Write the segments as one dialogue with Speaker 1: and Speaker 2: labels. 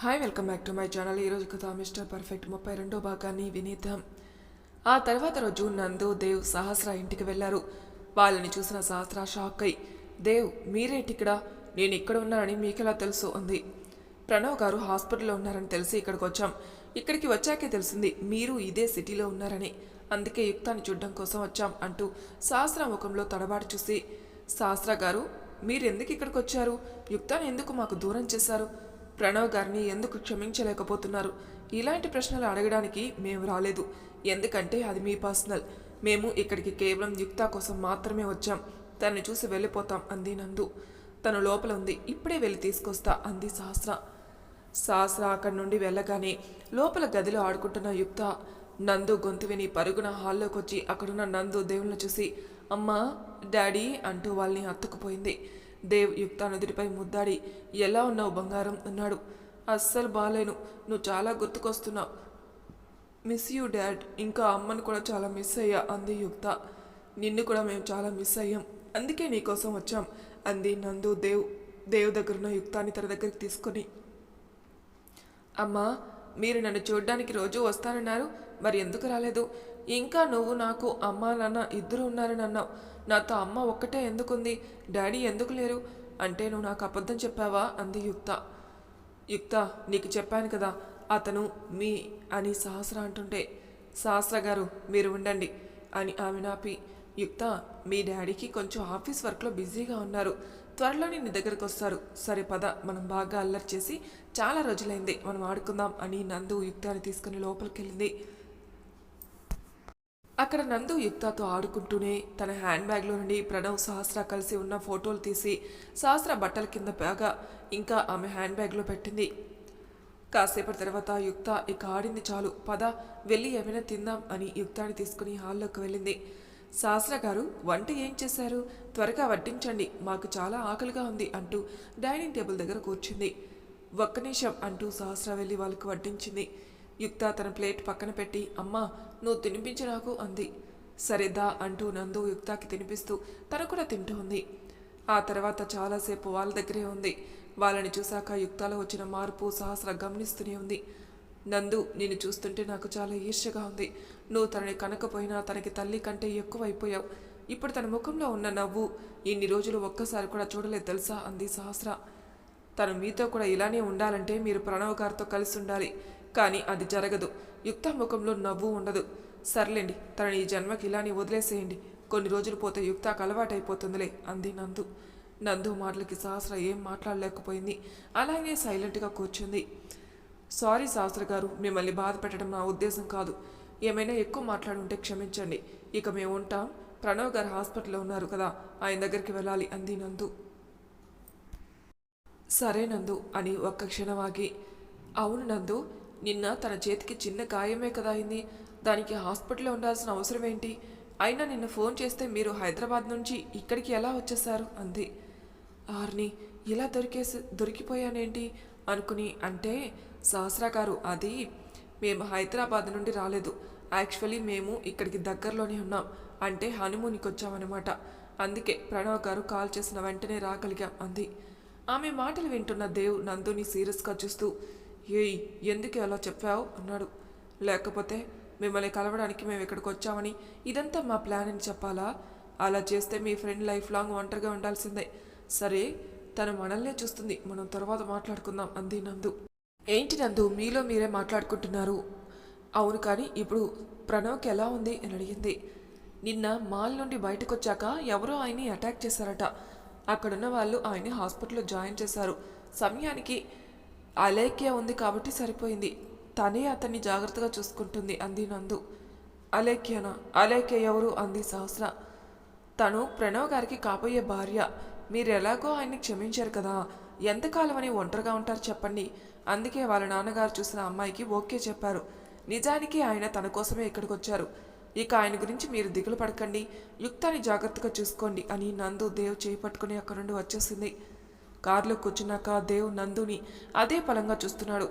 Speaker 1: Hi welcome back to my channel ఈరోజు కథ mister perfect ముప్పై రెండో భాగాన్ని వినేద్దాం. ఆ తర్వాత రోజు నందు దేవ్ సహస్ర ఇంటికి వెళ్ళారు. వాళ్ళని చూసిన సహస్ర షాక్ అయి దేవ్ మీరేంటిక్కడ? నేను ఇక్కడ ఉన్నానని మీకెలా తెలుసు? అంది. ప్రణవ్ గారు హాస్పిటల్లో ఉన్నారని తెలిసి ఇక్కడికి వచ్చాం. ఇక్కడికి వచ్చాకే తెలిసింది మీరు ఇదే సిటీలో ఉన్నారని. అందుకే యుక్తాన్ని చూడడం కోసం వచ్చాం అంటూ సహస్ర ముఖంలో తడబాటు చూసి సహస్ర గారు మీరు ఎందుకు ఇక్కడికి వచ్చారు? యుక్తాన్ని ఎందుకు మాకు దూరం చేశారు? ప్రణవ్ గారిని ఎందుకు క్షమించలేకపోతున్నారు? ఇలాంటి ప్రశ్నలు అడగడానికి మేము రాలేదు. ఎందుకంటే అది మీ పర్సనల్. మేము ఇక్కడికి కేవలం యుక్త కోసం మాత్రమే వచ్చాం. తనని చూసి వెళ్ళిపోతాం అంది నందు. తను లోపల ఉంది. ఇప్పుడే వెళ్ళి తీసుకొస్తా అంది సహస్ర. సహస్ర అక్కడి నుండి వెళ్ళగానే లోపల గదిలో ఆడుకుంటున్న యుక్త నందు గొంతు విని పరుగున హాల్లోకి వచ్చి అక్కడున్న నందు దేవుళ్ళని చూసి అమ్మా డాడీ అంటూ వాళ్ళని అత్తుకుపోయింది దేవ్ యుక్త నుదుటిపై ముద్దాడి ఎలా ఉన్నావు బంగారం? అన్నాడు. అస్సలు బాలేను. నువ్వు చాలా గుర్తుకొస్తున్నావు. Miss you dad. ఇంకా అమ్మని కూడా చాలా మిస్ అయ్యా అంది యుక్త. నిన్ను కూడా మేము చాలా మిస్ అయ్యాం. అందుకే నీకోసం వచ్చాం అంది నందు దేవ్. దేవ్ దగ్గరున్న యుక్తాన్ని తన దగ్గరికి తీసుకొని అమ్మా మీరు నన్ను చూడ్డానికి రోజు వస్తానన్నారు. మరి ఎందుకు రాలేదు? ఇంకా నువ్వు నాకు అమ్మ నాన్న ఇద్దరు ఉన్నారని అన్నావు. నాతో అమ్మ ఒక్కటే ఎందుకుంది? డాడీ ఎందుకు లేరు? అంటే నువ్వు నాకు అబద్ధం చెప్పావా? అంది యుక్త. యుక్త నీకు చెప్పాను కదా అతను మీ అని సహస్ర అంటుంటే సహస్ర గారు మీరు ఉండండి అని ఆమె నాపి. యుక్త మీ డాడీకి కొంచెం ఆఫీస్ వర్క్లో బిజీగా ఉన్నారు. త్వరలోనే నీ దగ్గరకు వస్తారు. సరే పద మనం బాగా అల్లరి చేసి చాలా రోజులైంది మనం ఆడుకుందాం అని నందు యుక్తాన్ని తీసుకుని లోపలికి వెళ్ళింది అక్కడ నందు యుక్తతో ఆడుకుంటూనే తన హ్యాండ్ బ్యాగ్లో నుండి ప్రణవ్ సహస్ర కలిసి ఉన్న ఫోటోలు తీసి సహస్ర బట్టల కింద బాగా ఇంకా ఆమె హ్యాండ్ బ్యాగ్లో పెట్టింది. కాసేపటి తర్వాత యుక్త ఇక ఆడింది చాలు. పద వెళ్ళి ఏమైనా తిందాం అని యుక్తాన్ని తీసుకుని హాల్లోకి వెళ్ళింది. సహస్ర గారు వంట ఏం చేశారు? త్వరగా వడ్డించండి మాకు చాలా ఆకలిగా ఉంది అంటూ డైనింగ్ టేబుల్ దగ్గర కూర్చుంది. ఒక్క నిమిషం అంటూ సహస్ర వెళ్ళి వాళ్ళకి వడ్డించింది. యుక్త తన ప్లేట్ పక్కన పెట్టి అమ్మా నువ్వు తినిపించు నాకు అంది. సరేదా అంటూ నందు యుక్తాకి తినిపిస్తూ తను కూడా తింటూ ఉంది. ఆ తర్వాత చాలాసేపు వాళ్ళ దగ్గరే ఉంది. వాళ్ళని చూశాక యుక్తాలో వచ్చిన మార్పు సహస్ర గమనిస్తూనే ఉంది. నందు నిన్ను చూస్తుంటే నాకు చాలా ఈర్ష్యగా ఉంది. నువ్వు తనని కనకపోయినా తనకి తల్లి కంటే ఎక్కువ అయిపోయావు ఇప్పుడు తన ముఖంలో ఉన్న నవ్వు ఇన్ని రోజులు ఒక్కసారి కూడా చూడలేదు తెలుసా అంది సహస్ర. తను మీతో కూడా ఇలానే ఉండాలంటే మీరు ప్రణవ్ గారితో కలిసి ఉండాలి. కానీ అది జరగదు. యుక్త ముఖంలో నవ్వు ఉండదు. సర్లేండి తనని ఈ జన్మకి ఇలానే వదిలేసేయండి. కొన్ని రోజులు పోతే యుక్తకు అలవాటైపోతుందిలే అంది నందు. నందు మాటలకి సహస్ర ఏం మాట్లాడలేకపోయింది. అలాగే సైలెంట్గా కూర్చుంది. సారీ సహస్ర గారు మిమ్మల్ని బాధ పెట్టడం నా ఉద్దేశం కాదు. ఏమైనా ఎక్కువ మాట్లాడుంటే క్షమించండి. ఇక మేము ఉంటాం. ప్రణవ్ గారు హాస్పిటల్లో ఉన్నారు కదా ఆయన దగ్గరికి వెళ్ళాలి అంది నందు. సరే నందు అని ఒక్క క్షణం ఆగి. అవును నందు నిన్న తన చేతికి చిన్న గాయమే కదా అయింది. దానికి హాస్పిటల్లో ఉండాల్సిన అవసరం ఏంటి? అయినా నిన్న ఫోన్ చేస్తే మీరు హైదరాబాద్ నుంచి ఇక్కడికి ఎలా వచ్చేసారు అంది. ఆర్ని ఇలా దొరికేసి దొరికిపోయానేంటి? అనుకుని అంటే సహస్రా గారు అది మేము హైదరాబాద్ నుండి రాలేదు. యాక్చువల్లీ మేము ఇక్కడికి దగ్గరలోనే ఉన్నాం. అంటే హనుమూన్కి వచ్చామన్నమాట అందుకే ప్రణవ్ గారు కాల్ చేసిన వెంటనే రాగలిగాం అంది. ఆమె మాటలు వింటున్న దేవ్ నందుని సీరియస్గా చూస్తూ ఏయ్ ఎందుకు అలా చెప్పావు? అన్నాడు. లేకపోతే మిమ్మల్ని కలవడానికి మేము ఇక్కడికి వచ్చామని ఇదంతా మా ప్లాన్ అని చెప్పాలా? అలా చేస్తే మీ ఫ్రెండ్ లైఫ్ లాంగ్ ఒంటరిగా ఉండాల్సిందే. సరే తను మనల్నే చూస్తుంది. మనం తర్వాత మాట్లాడుకుందాం అంది నందు. ఏంటి నందు మీలో మీరే మాట్లాడుకుంటున్నారు? అవును కానీ ఇప్పుడు ప్రణవ్కి ఎలా ఉంది అని అడిగింది. నిన్న మాల్ నుండి బయటకు వచ్చాక ఎవరో ఆయన్ని అటాక్ చేశారట. అక్కడున్న వాళ్ళు ఆయన్ని హాస్పిటల్లో జాయిన్ చేశారు. సమయానికి అలేఖ్య ఉంది కాబట్టి సరిపోయింది. తనే అతన్ని జాగ్రత్తగా చూసుకుంటుంది అంది నందు. అలేఖ్యనా? అలేఖ్య ఎవరు? అంది సహస్ర. తను ప్రణవ్ గారికి కాబోయే భార్య. మీరు ఎలాగో ఆయన్ని క్షమించారు కదా. ఎంతకాలం అని ఒంటరిగా ఉంటారు చెప్పండి. అందుకే వాళ్ళ నాన్నగారు చూసిన అమ్మాయికి ఓకే చెప్పారు. నిజానికి ఆయన తన కోసమే ఇక్కడికి వచ్చారు ఇక ఆయన గురించి మీరు దిగులు పడకండి. యుక్తాన్ని జాగ్రత్తగా చూసుకోండి అని నందు దేవ్ చేయి పట్టుకుని అక్కడి నుండి వచ్చేసింది. కారులో కూర్చున్నాక దేవ్ నందుని అదే పలంగా చూస్తున్నాడు.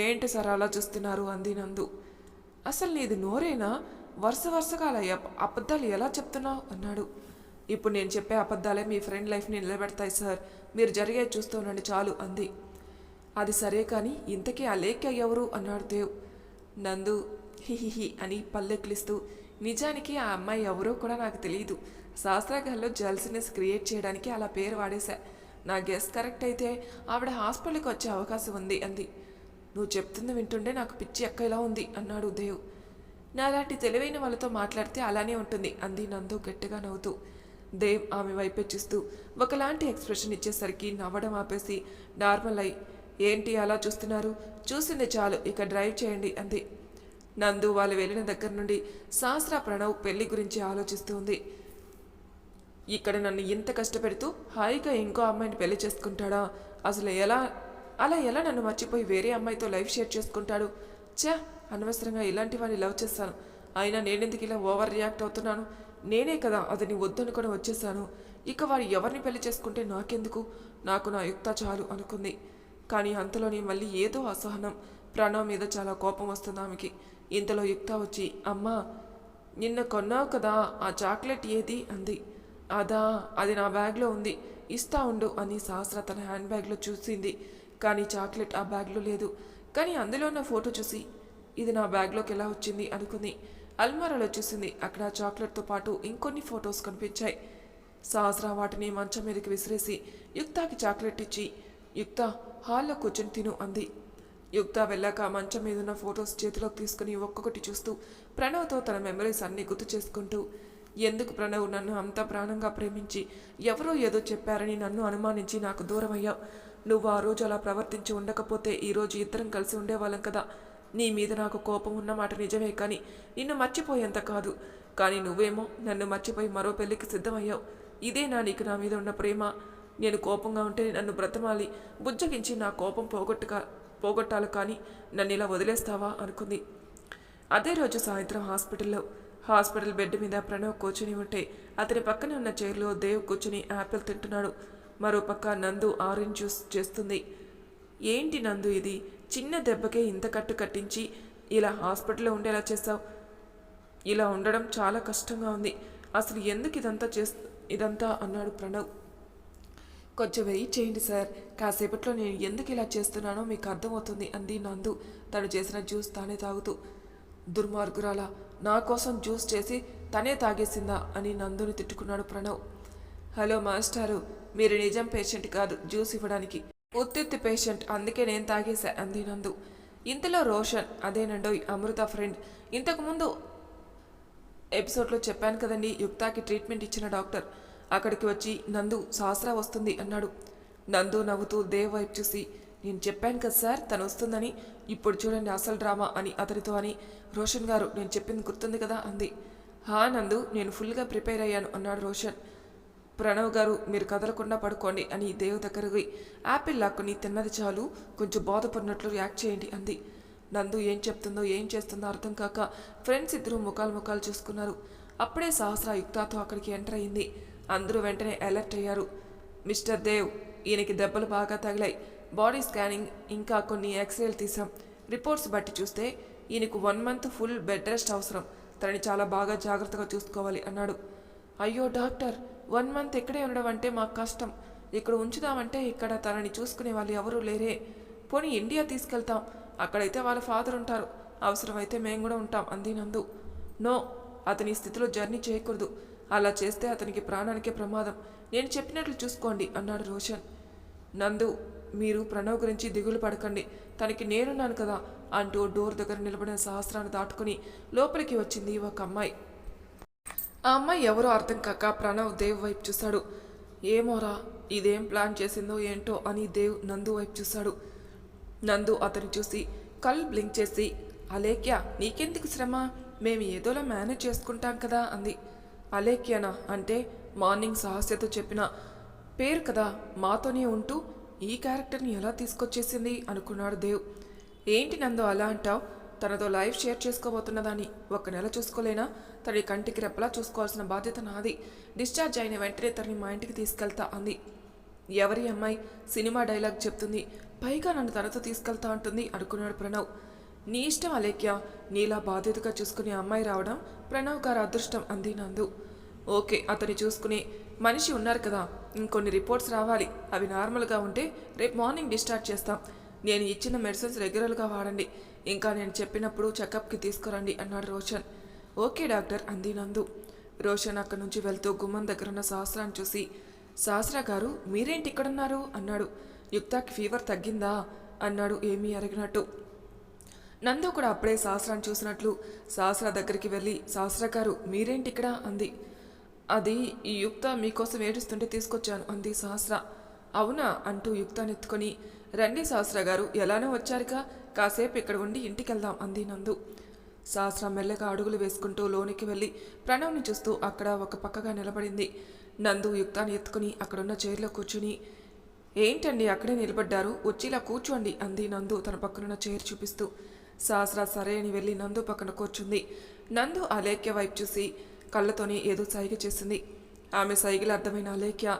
Speaker 1: ఏంటి సార్ అలా చూస్తున్నారు? అంది నందు. అసలు నీది నోరేనా? వరుస వరుసగా అలా అబద్ధాలు ఎలా చెప్తున్నావు? అన్నాడు. ఇప్పుడు నేను చెప్పే అబద్ధాలే మీ ఫ్రెండ్ లైఫ్ని నిలబెడతాయి సార్. మీరు జరిగే చూస్తూ ఉండండి చాలు అంది. అది సరే కానీ ఇంతకీ ఆ లేఖ్య ఎవరు? అన్నాడు దేవ్. నందు హిహిహి అని పల్లెక్కిలిస్తూ నిజానికి ఆ అమ్మాయి ఎవరో కూడా నాకు తెలియదు శాస్త్రగాల్లో జల్సినెస్ క్రియేట్ చేయడానికి అలా పేరు వాడేశా. నా గెస్ కరెక్ట్ అయితే ఆవిడ హాస్పిటల్కి వచ్చే అవకాశం ఉంది అంది. నువ్వు చెప్తుంది వింటుండే నాకు పిచ్చి ఎక్కలా ఉంది అన్నాడు దేవ్ నాలాంటి తెలివైన వాళ్ళతో మాట్లాడితే అలానే ఉంటుంది అంది నందు గట్టిగా నవ్వుతూ. దేవ్ ఆమె వైపే చూస్తూ ఒకలాంటి ఎక్స్ప్రెషన్ ఇచ్చేసరికి నవ్వడం ఆపేసి నార్మల్ అయి ఏంటి అలా చూస్తున్నారు? చూసింది చాలు ఇక డ్రైవ్ చేయండి అంది. నందు వాళ్ళు వెళ్ళిన దగ్గర నుండి సహస్ర ప్రణవ్ పెళ్ళి గురించి ఆలోచిస్తూ ఉంది. ఇక్కడ నన్ను ఇంత కష్టపెడుతూ హాయిగా ఇంకో అమ్మాయిని పెళ్ళి చేసుకుంటాడా? అసలు ఎలా అలా ఎలా నన్ను మర్చిపోయి వేరే అమ్మాయితో లైఫ్ షేర్ చేసుకుంటాడు? ఛా అనవసరంగా ఇలాంటి వాడిని లవ్ చేస్తాను. అయినా నేనెందుకు ఇలా ఓవర్ రియాక్ట్ అవుతున్నాను? నేనే కదా అతని వద్దనుకొని వచ్చేసాను ఇక వాడు ఎవరిని పెళ్ళి చేసుకుంటే నాకెందుకు? నాకు నా యుక్త చాలు అనుకుంది. కానీ అంతలోనే మళ్ళీ ఏదో అసహనం. ప్రణవ్ మీద చాలా కోపం వస్తుంది ఆమెకి. ఇంతలో యుక్త వచ్చి అమ్మా నిన్న కొన్నావు కదా ఆ చాక్లెట్ ఏది? అంది. అదా అది నా బ్యాగ్లో ఉంది. ఇస్తా ఉండు అని సహస్ర తన హ్యాండ్ బ్యాగ్లో చూసింది. కానీ చాక్లెట్ ఆ బ్యాగ్లో లేదు. కానీ అందులో ఉన్న ఫోటో చూసి ఇది నా బ్యాగ్లోకి ఎలా వచ్చింది అనుకుంది. అల్మారాలో చూసింది. అక్కడ చాక్లెట్తో పాటు ఇంకొన్ని ఫొటోస్ కనిపించాయి. సహస్ర వాటిని మంచం మీదకి విసిరేసి యుక్తాకి చాక్లెట్ ఇచ్చి యుక్త హాల్లో కూర్చొని తిను అంది. యుక్త వెళ్ళాక మంచం మీద ఉన్న ఫొటోస్ చేతిలోకి తీసుకుని ఒక్కొక్కటి చూస్తూ ప్రణవ్తో తన మెమరీస్ అన్ని గుర్తు చేసుకుంటూ ఎందుకు ప్రణవ్ నన్ను అంత ప్రాణంగా ప్రేమించి ఎవరో ఏదో చెప్పారని నన్ను అనుమానించి నాకు దూరమయ్యావు నువ్వు ఆ రోజు అలా ప్రవర్తించి ఉండకపోతే ఈ రోజు ఇద్దరం కలిసి ఉండేవాళ్ళం కదా. నీ మీద నాకు కోపం ఉన్నమాట నిజమే కానీ నిన్ను మర్చిపోయేంత కాదు. కానీ నువ్వేమో నన్ను మర్చిపోయి మరో పెళ్ళికి సిద్ధమయ్యావు. ఇదే నా నీకు నా మీద ఉన్న ప్రేమ. నేను కోపంగా ఉంటే నన్ను బ్రతమాలి. బుజ్జగించి నా కోపం పోగొట్టుక పోగొట్టాలి కానీ నన్ను ఇలా వదిలేస్తావా అనుకుంది. అదే రోజు సాయంత్రం హాస్పిటల్లో హాస్పిటల్ బెడ్ మీద ప్రణవ్ కూర్చుని ఉంటే అతని పక్కన ఉన్న చైర్లో దేవ్ కూర్చుని యాపిల్ తింటున్నాడు. మరో పక్క నందు ఆరెంజ్ జ్యూస్ చేస్తుంది. ఏంటి నందు ఇది? చిన్న దెబ్బకే ఇంత కట్టు కట్టించి ఇలా హాస్పిటల్లో ఉండేలా చేస్తావు ఇలా ఉండడం చాలా కష్టంగా ఉంది. అసలు ఎందుకు ఇదంతా చేస్తు ఇదంతా అన్నాడు ప్రణవ్. కొంచెం వెయిట్ చేయండి సార్. కాసేపట్లో నేను ఎందుకు ఇలా చేస్తున్నానో మీకు అర్థమవుతుంది అంది నందు. తను చేసిన జ్యూస్ తానే తాగుతూ. దుర్మార్గురాలా నా కోసం జ్యూస్ చేసి తనే తాగేసిందా అని నందుని తిట్టుకున్నాడు ప్రణవ్. హలో మాస్టారు మీరు నిజం పేషెంట్ కాదు జ్యూస్ ఇవ్వడానికి. ఉత్తిత్తి పేషెంట్ అందుకే నేను తాగేశా అంది నందు. ఇంతలో రోషన్ అదేనండోయ్ అమృత ఫ్రెండ్. ఇంతకుముందు ఎపిసోడ్లో చెప్పాను కదండి యుక్తాకి ట్రీట్మెంట్ ఇచ్చిన డాక్టర్. అక్కడికి వచ్చి నందు సహస్రా వస్తుంది అన్నాడు. నందు నవ్వుతూ దేవ్ వైపు చూసి నేను చెప్పాను కదా సార్ తను వస్తుందని. ఇప్పుడు చూడండి అసలు డ్రామా అని అతనితో అని. రోషన్ గారు నేను చెప్పింది గుర్తుంది కదా అంది. హా నందు నేను ఫుల్గా ప్రిపేర్ అయ్యాను అన్నాడు రోషన్. ప్రణవ్ గారు మీరు కదలకుండా పడుకోండి అని దేవ్ దగ్గరకు. యాపిల్ లాక్కుని తిన్నది చాలు కొంచెం బాధపడినట్లు రియాక్ట్ చేయండి అంది. నందు ఏం చెప్తుందో ఏం చేస్తుందో అర్థం కాక ఫ్రెండ్స్ ఇద్దరు ముఖాలు ముఖాలు చూసుకున్నారు. అప్పుడే సహస్ర యుక్తాతో అక్కడికి ఎంటర్ అయింది. అందరూ వెంటనే అలర్ట్ అయ్యారు. మిస్టర్ దేవ్ ఈయనకి దెబ్బలు బాగా తగిలాయి. బాడీ స్కానింగ్ ఇంకా కొన్ని ఎక్స్రేలు తీసాం రిపోర్ట్స్ బట్టి చూస్తే ఈయనకు one month full bed rest అవసరం. తనని చాలా బాగా జాగ్రత్తగా చూసుకోవాలి అన్నాడు. అయ్యో డాక్టర్ వన్ మంత్ ఇక్కడే ఉండడం అంటే మాకు కష్టం. ఇక్కడ ఉంచుదామంటే ఇక్కడ తనని చూసుకునే వాళ్ళు ఎవరూ లేరే. పోనీ ఇండియా తీసుకెళ్తాం. అక్కడైతే వాళ్ళ ఫాదర్ ఉంటారు. అవసరమైతే మేము కూడా ఉంటాం అంది నందు. నో అతని స్థితిలో జర్నీ చేయకూడదు. అలా చేస్తే అతనికి ప్రాణానికే ప్రమాదం. నేను చెప్పినట్లు చూసుకోండి అన్నాడు రోషన్. నందు మీరు ప్రణవ్ గురించి దిగులు పడకండి. తనకి నేనున్నాను కదా అంటూ డోర్ దగ్గర నిలబడిన సహస్రాన్ని దాటుకుని లోపలికి వచ్చింది ఒక అమ్మాయి. ఆ అమ్మాయి ఎవరో అర్థం కాక ప్రణవ్ దేవ్ వైపు చూశాడు. ఏమోరా ఇదేం ప్లాన్ చేసిందో ఏంటో అని దేవ్ నందు వైపు చూశాడు. నందు అతన్ని చూసి కళ్ళు బ్లింక్ చేసి అలేఖ్య నీకెందుకు శ్రమ? మేము ఏదోలా మేనేజ్ చేసుకుంటాం కదా అంది. అలేఖ్యనా? అంటే మార్నింగ్ సహస్యతో చెప్పిన పేరు కదా మాతోనే ఉంటూ ఈ క్యారెక్టర్ని ఎలా తీసుకొచ్చేసింది అనుకున్నాడు దేవ్. ఏంటి నందు అలా అంటావు? తనతో లైఫ్ షేర్ చేసుకోబోతున్నదాన్ని ఒక నెల చూసుకోలేనా? తన కంటికి రెప్పలా చూసుకోవాల్సిన బాధ్యత నాది. డిశ్చార్జ్ అయిన వెంటనే తనని మా ఇంటికి తీసుకెళ్తా అంది. ఎవరి అమ్మాయి? సినిమా డైలాగ్ చెప్తుంది. పైగా నన్ను తనతో తీసుకెళ్తా అంటుంది అనుకున్నాడు ప్రణవ్. నీ ఇష్టం అలేఖ్య. నీలా బాధ్యతగా చూసుకునే అమ్మాయి రావడం ప్రణవ్ గారు అదృష్టం అంది నందు. ఓకే అతన్ని చూసుకుని మనిషి ఉన్నారు కదా ఇంకొన్ని రిపోర్ట్స్ రావాలి. అవి నార్మల్గా ఉంటే రేపు మార్నింగ్ డిశ్చార్జ్ చేస్తాం. నేను ఇచ్చిన మెడిసిన్స్ రెగ్యులర్గా వాడండి. ఇంకా నేను చెప్పినప్పుడు చెకప్కి తీసుకురండి అన్నాడు రోషన్. ఓకే డాక్టర్ అంది నందు. రోషన్ అక్కడి నుంచి వెళ్తూ గుమ్మం దగ్గర ఉన్న సహస్రాన్ని చూసి సహస్రా గారు మీరేంటి ఇక్కడున్నారు? అన్నాడు. యుక్తాకి ఫీవర్ తగ్గిందా? అన్నాడు ఏమీ అరిగినట్టు. నందు కూడా అప్పుడే సహస్రాన్ని చూసినట్లు సహస్ర దగ్గరికి వెళ్ళి సహస్ర గారు మీరేంటి ఇక్కడ అంది. అది ఈ యుక్త మీకోసం ఏడుస్తుంటే తీసుకొచ్చాను అంది సహస్ర. అవునా అంటూ యుక్తాన్ని ఎత్తుకొని. రండి సహస్ర గారు ఎలానో వచ్చారుగా. కాసేపు ఇక్కడ ఉండి ఇంటికి వెళ్దాం అంది నందు. సహస్ర మెల్లగా అడుగులు వేసుకుంటూ లోనికి వెళ్ళి ప్రణవ్ని చూస్తూ అక్కడ ఒక పక్కగా నిలబడింది. నందు యుక్తాన్ని ఎత్తుకుని అక్కడున్న చైర్లో కూర్చుని ఏంటండి అక్కడే నిలబడ్డారు? వచ్చిలా కూర్చోండి అంది నందు తన పక్కనున్న చైర్ చూపిస్తూ. సహస్ర సరే అని వెళ్ళి నందు పక్కన కూర్చుంది. నందు అలేఖ్య వైపు చూసి కళ్ళతోనే ఏదో సైగ చేసింది. ఆమె సైగలు అర్థమైన అలేఖ్య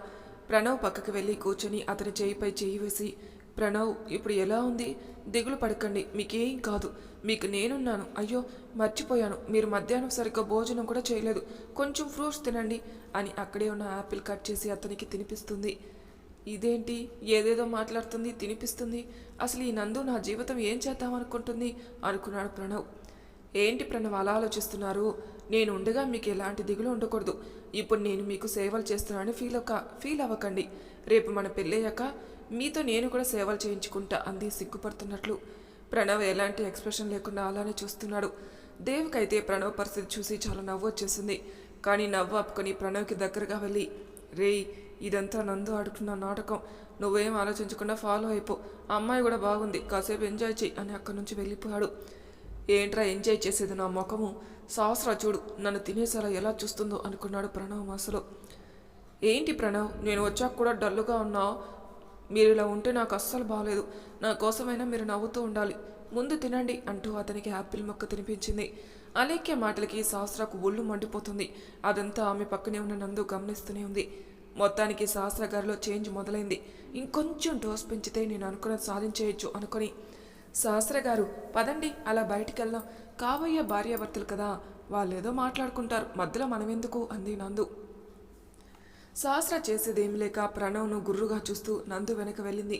Speaker 1: ప్రణవ్ పక్కకి వెళ్ళి కూర్చొని అతని చేయిపై చేయి వేసి ప్రణవ్ ఇప్పుడు ఎలా ఉంది? దిగులు పడకండి. మీకేం కాదు. మీకు నేనున్నాను. అయ్యో మర్చిపోయాను. మీరు మధ్యాహ్నం సరిగ్గా భోజనం కూడా చేయలేదు. కొంచెం ఫ్రూట్స్ తినండి అని అక్కడే ఉన్న యాపిల్ కట్ చేసి అతనికి తినిపిస్తుంది. ఇదేంటి? ఏదేదో మాట్లాడుతుంది తినిపిస్తుంది. అసలు ఈ నందు నా జీవితం ఏం చేద్దామనుకుంటుంది? అనుకున్నాడు ప్రణవ్. ఏంటి ప్రణవ్ అలా ఆలోచిస్తున్నారు? నేను ఉండగా మీకు ఎలాంటి దిగులు ఉండకూడదు. ఇప్పుడు నేను మీకు సేవలు చేస్తున్నానని ఫీల్ అవ్వక ఫీల్ అవ్వకండి. రేపు మన పెళ్ళయ్యాక మీతో నేను కూడా సేవలు చేయించుకుంటా అంది సిగ్గుపడుతున్నట్లు. ప్రణవ్ ఎలాంటి ఎక్స్ప్రెషన్ లేకుండా అలానే చూస్తున్నాడు. దేవ్కైతే ప్రణవ్ పరిస్థితి చూసి చాలా నవ్వు వచ్చేసింది. కానీ నవ్వు ఆపుకొని ప్రణవ్కి దగ్గరగా వెళ్ళి రేయ్ ఇదంతా నందు ఆడుకున్న నాటకం. నువ్వేం ఆలోచించకుండా ఫాలో అయిపో. అమ్మాయి కూడా బాగుంది. కాసేపు ఎంజాయ్ చెయ్యి అని అక్కడి నుంచి వెళ్ళిపోయాడు. ఏంట్రా ఎంజాయ్ చేసేది నా ముఖము? సహస్రా చూడు నన్ను తినేసేలా ఎలా చూస్తుందో అనుకున్నాడు ప్రణవ్ మనసులో. ఏంటి ప్రణవ్ నేను వచ్చాక కూడా డల్లుగా ఉన్నావు? మీరు ఇలా ఉంటే నాకు అస్సలు బాగలేదు నా కోసమైనా మీరు నవ్వుతూ ఉండాలి. ముందు తినండి అంటూ అతనికి యాపిల్ మొక్క తినిపించింది. అలేఖ్య మాటలకి సహస్రకు ఒళ్ళు మండిపోతుంది. అదంతా ఆమె పక్కనే ఉన్న నందు గమనిస్తూనే ఉంది. మొత్తానికి సహస్ర గారిలో చేంజ్ మొదలైంది. ఇంకొంచెం డోస్ పెంచితే నేను అనుకున్నది సాధించేయచ్చు అనుకొని సహస్ర గారు పదండి అలా బయటికి వెళ్దాం కాబోయే భార్యాభర్తలు కదా వాళ్ళేదో మాట్లాడుకుంటారు. మధ్యలో మనమెందుకు? అంది నందు. సహస్ర చేసేదేమి లేక ప్రణవ్ను గుర్రుగా చూస్తూ నందు వెనక వెళ్ళింది.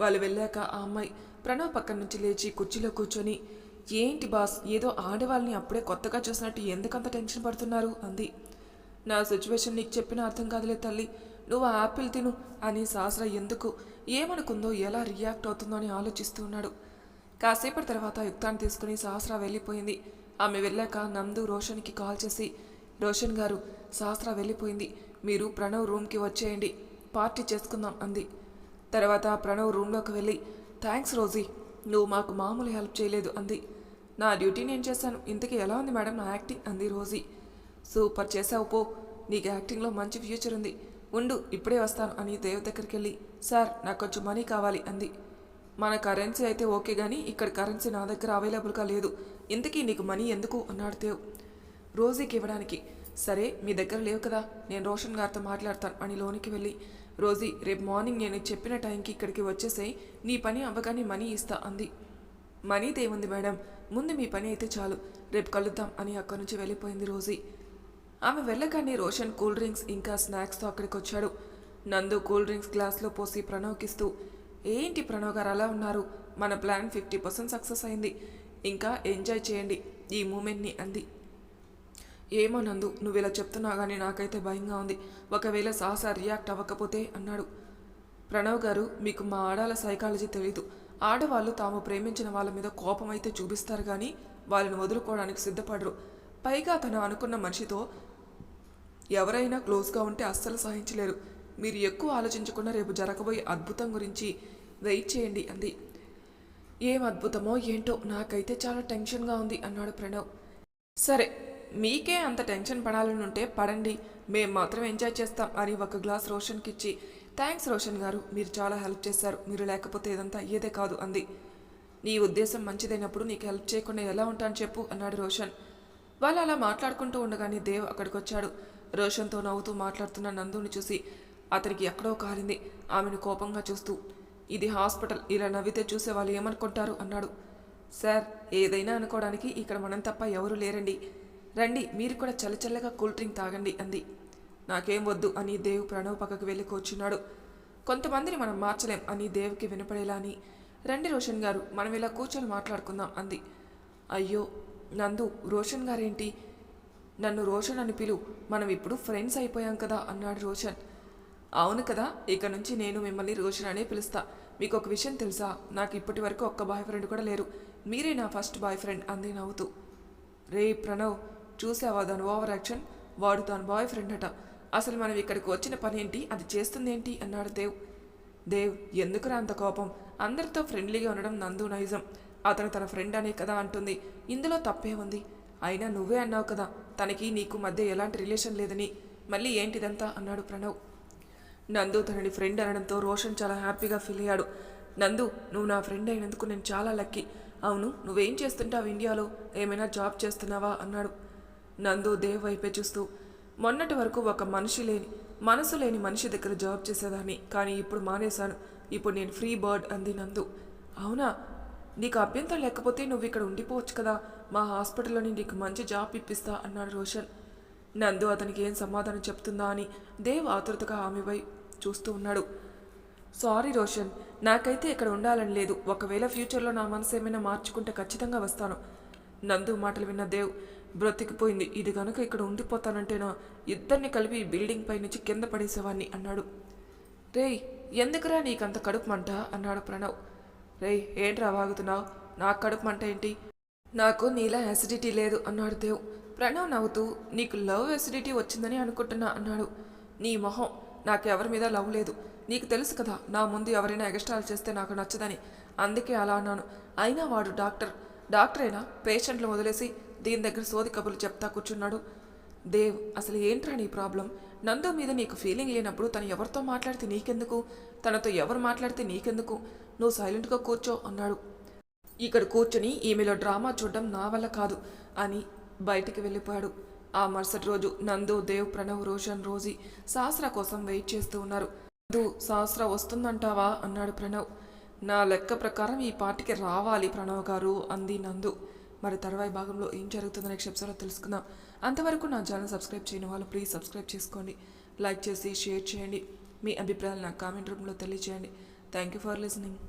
Speaker 1: వాళ్ళు వెళ్ళాక ఆ అమ్మాయి ప్రణవ్ పక్కన నుంచి లేచి కుర్చీలో కూర్చొని ఏంటి బాస్ ఏదో ఆడవాళ్ళని అప్పుడే కొత్తగా చూసినట్టు ఎందుకంత టెన్షన్ పడుతున్నారు? అంది. నా సిచ్యువేషన్ నీకు చెప్పిన అర్థం కాదులే తల్లి. నువ్వు ఆపిల్ తిను అని సహస్ర ఎందుకు ఏమనుకుందో ఎలా రియాక్ట్ అవుతుందో అని ఆలోచిస్తూ ఉన్నాడు. కాసేపటి తర్వాత యుక్తాన్ని తీసుకుని సహస్ర వెళ్ళిపోయింది. ఆమె వెళ్ళాక నందు రోషన్కి కాల్ చేసి రోషన్ గారు సహస్ర వెళ్ళిపోయింది. మీరు ప్రణవ్ రూమ్కి వచ్చేయండి. పార్టీ చేసుకుందాం అంది. తర్వాత ప్రణవ్ రూమ్లోకి వెళ్ళి థ్యాంక్స్ రోజీ నువ్వు మాకు మామూలు హెల్ప్ చేయలేదు అంది. నా డ్యూటీ నేను చేశాను? ఇంతకీ ఎలా ఉంది మేడం నా యాక్టింగ్? అంది రోజీ. సూపర్ చేసావు పో. నీకు యాక్టింగ్లో మంచి ఫ్యూచర్ ఉంది. ఉండు ఇప్పుడే వస్తాను అని దేవ్ దగ్గరికి వెళ్ళి సార్ నాకు కొంచెం మనీ కావాలి అంది. మన కరెన్సీ అయితే ఓకే కానీ ఇక్కడ కరెన్సీ నా దగ్గర అవైలబుల్గా లేదు. ఇంతకీ నీకు మనీ ఎందుకు అన్నాడు దేవ్. రోజీకి ఇవ్వడానికి. సరే మీ దగ్గర లేవు కదా. నేను రోషన్ గారితో మాట్లాడతాను. అని లోనికి వెళ్ళి రోజీ రేపు మార్నింగ్ నేను చెప్పిన టైంకి ఇక్కడికి వచ్చేసాయి. నీ పని అవ్వగానే మనీ ఇస్తా అంది. మనీ దేవుంది మేడం? ముందు మీ పని అయితే చాలు. రేపు కలుద్దాం అని అక్కడి నుంచి వెళ్ళిపోయింది రోజీ. ఆమె వెళ్ళగానే రోషన్ కూల్ డ్రింక్స్ ఇంకా స్నాక్స్తో అక్కడికి వచ్చాడు. నందు కూల్ డ్రింక్స్ గ్లాస్లో పోసి ప్రణవ్కిస్తూ ఏంటి ప్రణవ్ గారు అలా ఉన్నారు? మన ప్లాన్ ఫిఫ్టీ పర్సెంట్ సక్సెస్ అయింది. ఇంకా ఎంజాయ్ చేయండి ఈ మూమెంట్ని అంది. ఏమో నందు నువ్వు ఇలా చెప్తున్నా కానీ నాకైతే భయంగా ఉంది. ఒకవేళ సాహస రియాక్ట్ అవ్వకపోతే అన్నాడు. ప్రణవ్ గారు మీకు మా ఆడాల సైకాలజీ తెలీదు. ఆడవాళ్ళు తాము ప్రేమించిన వాళ్ళ మీద కోపం అయితే చూపిస్తారు కానీ వాళ్ళని వదులుకోవడానికి సిద్ధపడరు. పైగా తను అనుకున్న మనిషితో ఎవరైనా క్లోజ్గా ఉంటే అస్సలు సహించలేరు. మీరు ఎక్కువ ఆలోచించకుండా రేపు జరగబోయే అద్భుతం గురించి వెయిట్ చేయండి అంది. ఏం అద్భుతమో ఏంటో నాకైతే చాలా టెన్షన్గా ఉంది అన్నాడు ప్రణవ్. సరే మీకే అంత టెన్షన్ పడాలని ఉంటే పడండి మేం మాత్రం ఎంజాయ్ చేస్తాం అని ఒక గ్లాస్ రోషన్కి ఇచ్చి థ్యాంక్స్ రోషన్ గారు మీరు చాలా హెల్ప్ చేశారు మీరు లేకపోతే ఇదంతా అయ్యేదే కాదు అంది. నీ ఉద్దేశం మంచిదైనప్పుడు నీకు హెల్ప్ చేయకుండా ఎలా ఉంటాను చెప్పు అన్నాడు రోషన్. వాళ్ళు అలా మాట్లాడుకుంటూ ఉండగానే దేవ్ అక్కడికి వచ్చాడు రోషన్తో నవ్వుతూ మాట్లాడుతున్న నందుని చూసి అతనికి ఎక్కడో కాలింది. ఆమెను కోపంగా చూస్తూ ఇది హాస్పిటల్. ఇలా నవ్వితే చూసే వాళ్ళు ఏమనుకుంటారు? అన్నాడు. సార్ ఏదైనా అనుకోవడానికి ఇక్కడ మనం తప్ప ఎవరూ లేరండి. రండి మీరు కూడా చల్లచల్లగా కూల్ డ్రింక్ తాగండి అంది. నాకేం వద్దు అని దేవ్ ప్రణవ్ పక్కకు వెళ్ళి కూర్చున్నాడు. కొంతమందిని మనం మార్చలేం అని దేవ్కి వినపడేలా అని. రండి రోషన్ గారు మనం ఇలా కూర్చొని మాట్లాడుకుందాం అంది. అయ్యో నందు రోషన్ గారేంటి? నన్ను రోషన్ అని పిలు. మనం ఇప్పుడు ఫ్రెండ్స్ అయిపోయాం కదా అన్నాడు రోషన్. అవును కదా ఇక నుంచి నేను మిమ్మల్ని రోషన్ అనే పిలుస్తా. మీకు ఒక విషయం తెలుసా? నాకు ఇప్పటి వరకు ఒక్క బాయ్ ఫ్రెండ్ కూడా లేరు. మీరే నా ఫస్ట్ బాయ్ ఫ్రెండ్ అంది నవ్వుతూ. రే ప్రణవ్ చూసావా దాని ఓవర్ యాక్షన్ వాడు తాను బాయ్ ఫ్రెండ్ అట. అసలు మనం ఇక్కడికి వచ్చిన పని ఏంటి? అది చేస్తుందేంటి అన్నాడు దేవ్. దేవ్ ఎందుకురా అంత కోపం? అందరితో ఫ్రెండ్లీగా ఉండడం నందు నైజం. అతను తన ఫ్రెండ్ అనే కదా అంటుంది. ఇందులో తప్పే ఉంది. అయినా నువ్వే అన్నావు కదా తనకి నీకు మధ్య ఎలాంటి రిలేషన్ లేదని. మళ్ళీ ఏంటిదంతా? అన్నాడు ప్రణవ్. నందు తనని ఫ్రెండ్ అనడంతో రోషన్ చాలా హ్యాపీగా ఫీల్ అయ్యాడు. నందు నువ్వు నా ఫ్రెండ్ అయినందుకు నేను చాలా లక్కీ. అవును నువ్వేం చేస్తుంటావు ఇండియాలో? ఏమైనా జాబ్ చేస్తున్నావా? అన్నాడు. నందు దేవ్ వైపే చూస్తూ మొన్నటి వరకు ఒక మనిషి లేని మనసు లేని మనిషి దగ్గర జాబ్ చేసేదాన్ని కానీ ఇప్పుడు మానేశాను. ఇప్పుడు నేను ఫ్రీ బర్డ్ అంది నందు. అవునా? నీకు అభ్యంతరం లేకపోతే నువ్వు ఇక్కడ ఉండిపోవచ్చు కదా? మా హాస్పిటల్లోని నీకు మంచి జాబ్ ఇప్పిస్తా అన్నాడు రోషన్. నందు అతనికి ఏం సమాధానం చెప్తుందా అని దేవ్ ఆతృతగా ఆమెపై చూస్తూ ఉన్నాడు. సారీ రోషన్ నాకైతే ఇక్కడ ఉండాలని లేదు. ఒకవేళ ఫ్యూచర్లో నా మనసు ఏమైనా మార్చుకుంటే ఖచ్చితంగా వస్తాను. నందు మాటలు విన్న దేవ్ బ్రతికిపోయింది. ఇది గనుక ఇక్కడ ఉండిపోతానంటేనా ఇద్దరిని కలిపి బిల్డింగ్ పై నుంచి కింద పడేసేవాడిని అన్నాడు. రేయ్ ఎందుకురా నీకంత కడుపు మంట? అన్నాడు ప్రణవ్. రేయ్ ఏంట్రా వాగుతున్నావు? నాకు కడుపు మంట ఏంటి? నాకు నీలా యాసిడిటీ లేదు అన్నాడు దేవ్. ప్రణవ్ నవ్వుతూ నీకు లవ్ యాసిడిటీ వచ్చిందని అనుకుంటున్నా అన్నాడు. నీ మొహం నాకు ఎవరి మీద లవ్ లేదు. నీకు తెలుసు కదా నా ముందు ఎవరైనా ఎగస్ట్రాల్ చేస్తే నాకు నచ్చదని. అందుకే అలా అన్నాను. అయినా వాడు డాక్టర్. డాక్టరేనా? పేషెంట్లు వదిలేసి దీని దగ్గర సోది కబుర్లు చెప్తా కూర్చున్నాడు. దేవ్ అసలు ఏంట్రా నీ ప్రాబ్లం? నందు మీద నీకు ఫీలింగ్ లేనప్పుడు తను ఎవరితో మాట్లాడితే నీకెందుకు? తనతో ఎవరు మాట్లాడితే నీకెందుకు? నువ్వు సైలెంట్గా కూర్చో అన్నాడు. ఇక్కడ కూర్చొని ఈమెలో డ్రామా చూడడం నా వల్ల కాదు అని బయటికి వెళ్ళిపోయాడు. ఆ మరుసటి రోజు నందు దేవ్ ప్రణవ్ రోషన్ రోజీ సహస్ర కోసం వెయిట్ చేస్తూ ఉన్నారు. నందు సహస్ర వస్తుందంటావా? అన్నాడు ప్రణవ్. నా లెక్క ప్రకారం ఈ పార్టీకి రావాలి ప్రణవ్ గారు అంది నందు. మరి తర్వాయి భాగంలో ఏం జరుగుతుందో నెక్స్ట్ ఎపిసోడ్లో తెలుసుకుందాం. అంతవరకు నా ఛానల్ సబ్స్క్రైబ్ చేయని వాళ్ళు ప్లీజ్ సబ్స్క్రైబ్ చేసుకోండి. లైక్ చేసి షేర్ చేయండి. మీ అభిప్రాయాలు నాకు కామెంట్ రూపంలో తెలియజేయండి థ్యాంక్ యూ ఫర్ లిసనింగ్.